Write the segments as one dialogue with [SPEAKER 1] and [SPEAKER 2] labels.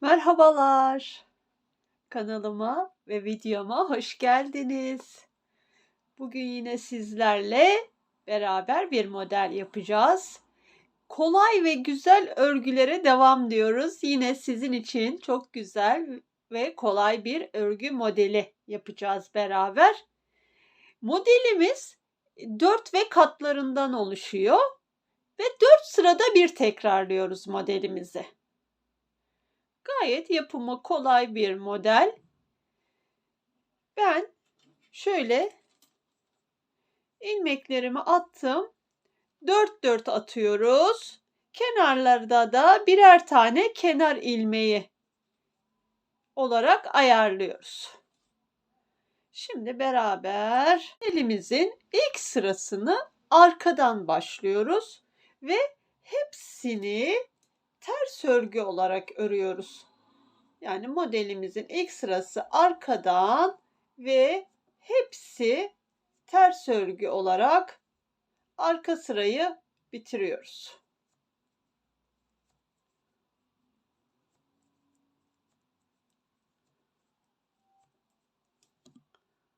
[SPEAKER 1] Merhabalar. Kanalıma ve videoma hoş geldiniz. Bugün yine sizlerle beraber bir model yapacağız. Kolay ve güzel örgülere devam diyoruz. Yine sizin için çok güzel ve kolay bir örgü modeli yapacağız beraber. Modelimiz 4 ve katlarından oluşuyor ve 4 sırada bir tekrarlıyoruz modelimizi. Gayet yapımı kolay bir model. Ben şöyle ilmeklerimi attım. 4 4 atıyoruz. Kenarlarda da birer tane kenar ilmeği olarak ayarlıyoruz. Şimdi beraber elimizin ilk sırasını arkadan başlıyoruz ve hepsini ters örgü olarak örüyoruz. Yani modelimizin ilk sırası arkadan ve hepsi ters örgü olarak arka sırayı bitiriyoruz.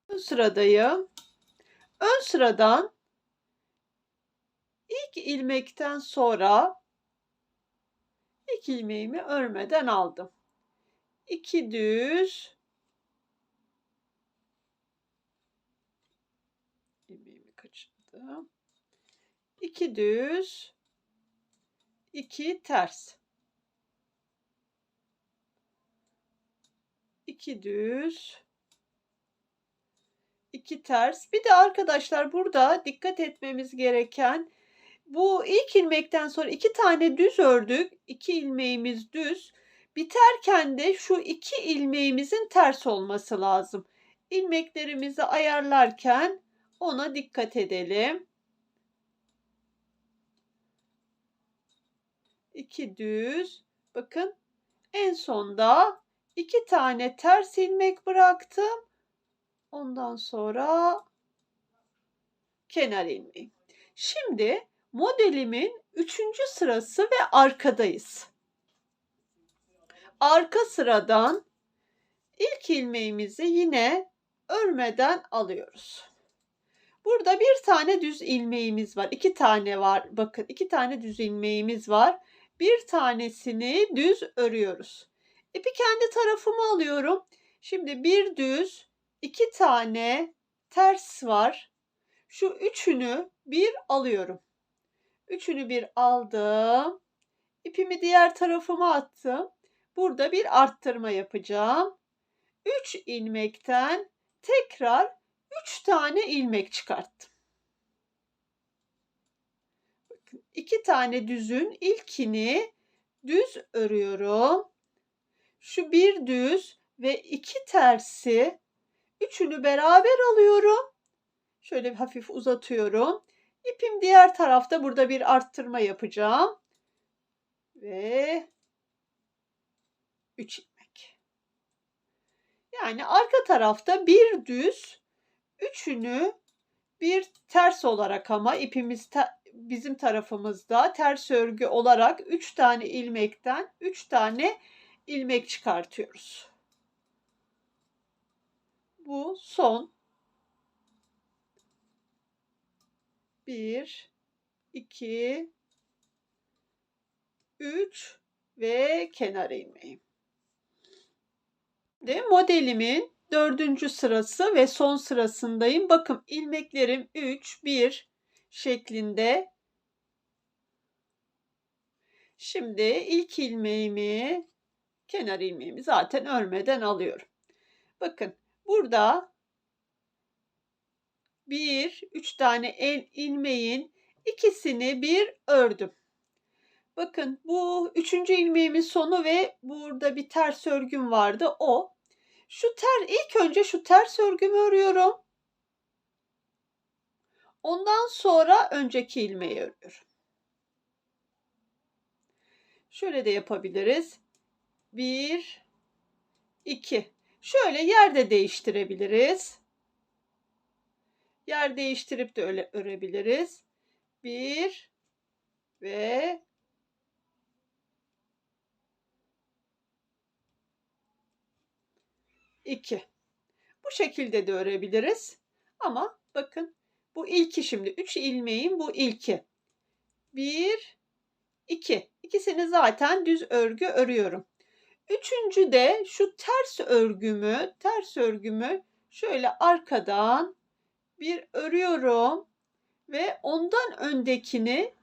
[SPEAKER 1] Ön sıradayım. Ön sıradan ilk ilmekten sonra ilk ilmeğimi örmeden aldım. 2 düz ilmeğimi kaçırdım. 2 düz 2 ters 2 düz 2 ters. Bir de arkadaşlar burada dikkat etmemiz gereken bu ilk ilmekten sonra iki tane düz ördük. İki ilmeğimiz düz. Biterken de şu iki ilmeğimizin ters olması lazım. İlmeklerimizi ayarlarken ona dikkat edelim. İki düz. Bakın en sonda iki tane ters ilmek bıraktım. Ondan sonra kenar ilmeği. Şimdi modelimin üçüncü sırası ve arkadayız. Arka sıradan ilk ilmeğimizi yine örmeden alıyoruz. Burada bir tane düz ilmeğimiz var. iki tane var. Bakın iki tane düz ilmeğimiz var. Bir tanesini düz örüyoruz. İpi kendi tarafıma alıyorum. Şimdi bir düz, iki tane ters var. Şu üçünü bir alıyorum. Üçünü bir aldım. İpimi diğer tarafıma attım. Burada bir arttırma yapacağım. 3 ilmekten tekrar 3 tane ilmek çıkarttım. Bakın iki tane düzün ilkini düz örüyorum. Şu bir düz ve iki tersi üçünü beraber alıyorum. Şöyle hafif uzatıyorum. İpim diğer tarafta burada bir arttırma yapacağım. Ve 3 ilmek. Yani arka tarafta bir düz, üçünü bir ters olarak ama ipimiz te, bizim tarafımızda ters örgü olarak 3 tane ilmekten 3 tane ilmek çıkartıyoruz. Bu son 1 2 3 ve kenar ilmeği. De modelimin dördüncü sırası ve son sırasındayım. Bakın ilmeklerim 3 1 şeklinde. Şimdi ilk ilmeğimi kenar ilmeğimi zaten örmeden alıyorum. Bakın burada bir, üç tane el ilmeğin ikisini bir ördüm. Bakın bu üçüncü ilmeğimin sonu ve burada bir ters örgüm vardı o. Şu ter ilk önce şu ters örgümü örüyorum. Ondan sonra önceki ilmeği örüyorum. Şöyle de yapabiliriz. Bir, iki. Şöyle yerde değiştirebiliriz. Yer değiştirip de öyle örebiliriz. Bir ve 2. Bu şekilde de örebiliriz. Ama bakın bu ilki şimdi. 3 ilmeğin bu ilki. 1, 2. İkisini zaten düz örgü örüyorum. Üçüncü de şu ters örgümü, ters örgümü şöyle arkadan bir örüyorum ve ondan öndekini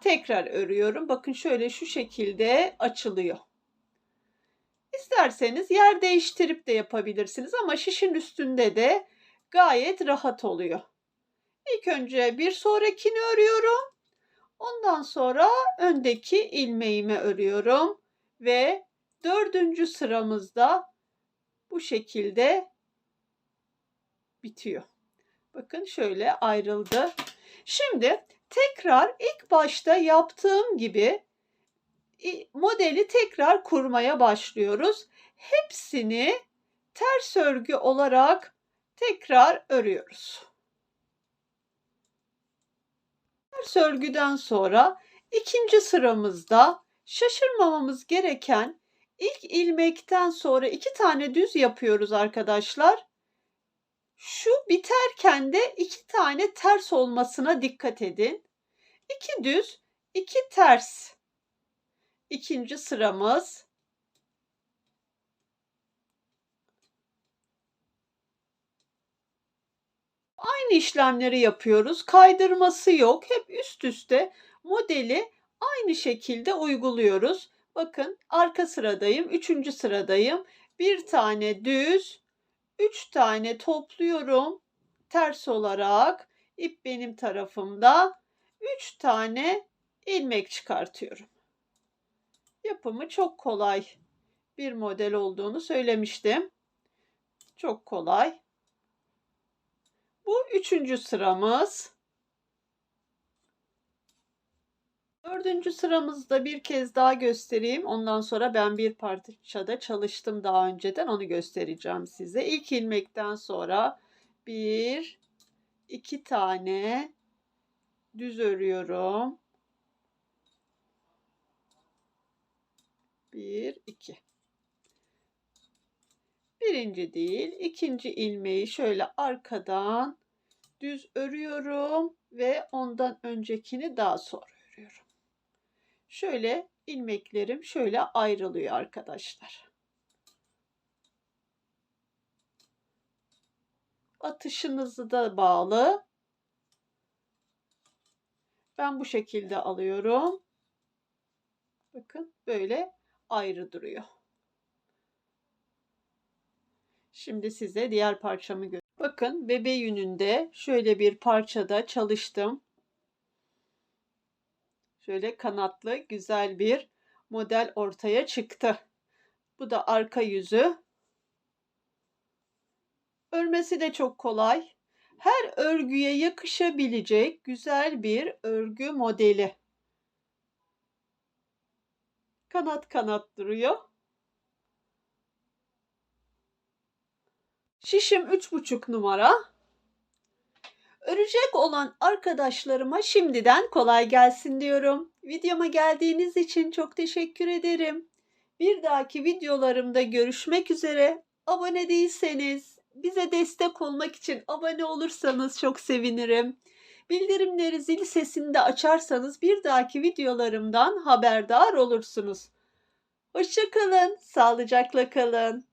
[SPEAKER 1] tekrar örüyorum. Bakın şöyle şu şekilde açılıyor. İsterseniz yer değiştirip de yapabilirsiniz ama şişin üstünde de gayet rahat oluyor. İlk önce bir sonrakini örüyorum. Ondan sonra öndeki ilmeğimi örüyorum ve dördüncü sıramızda bu şekilde bitiyor. Bakın şöyle ayrıldı. Şimdi tekrar ilk başta yaptığım gibi modeli tekrar kurmaya başlıyoruz. Hepsini ters örgü olarak tekrar örüyoruz. Ters örgüden sonra ikinci sıramızda şaşırmamamız gereken ilk ilmekten sonra iki tane düz yapıyoruz arkadaşlar. Şu biterken de iki tane ters olmasına dikkat edin. İki düz, iki ters. İkinci sıramız. Aynı işlemleri yapıyoruz. Kaydırması yok. Hep üst üste modeli aynı şekilde uyguluyoruz. Bakın arka sıradayım, üçüncü sıradayım. Bir tane düz, üç tane topluyorum ters olarak. ip benim tarafımda. Üç tane ilmek çıkartıyorum. Yapımı çok kolay bir model olduğunu söylemiştim. Çok kolay. Bu üçüncü sıramız. Dördüncü sıramızda bir kez daha göstereyim. Ondan sonra ben bir parçada çalıştım daha önceden. Onu göstereceğim size. İlk ilmekten sonra bir, iki tane düz örüyorum. Bir, iki. Birinci değil, ikinci ilmeği şöyle arkadan düz örüyorum ve ondan öncekini daha sonra örüyorum. Şöyle ilmeklerim şöyle ayrılıyor arkadaşlar. Atışınızı da bağlı. Ben bu şekilde alıyorum. Bakın böyle ayrı duruyor. Şimdi size diğer parçamı gö Bakın bebe yününde şöyle bir parçada çalıştım. Şöyle kanatlı güzel bir model ortaya çıktı. Bu da arka yüzü. Örmesi de çok kolay. Her örgüye yakışabilecek güzel bir örgü modeli. Kanat kanat duruyor. Şişim 3,5 numara. Örecek olan arkadaşlarıma şimdiden kolay gelsin diyorum. Videoma geldiğiniz için çok teşekkür ederim. Bir dahaki videolarımda görüşmek üzere. Abone değilseniz bize destek olmak için abone olursanız çok sevinirim. Bildirimleri zil sesini de açarsanız bir dahaki videolarımdan haberdar olursunuz. Hoşçakalın, sağlıcakla kalın.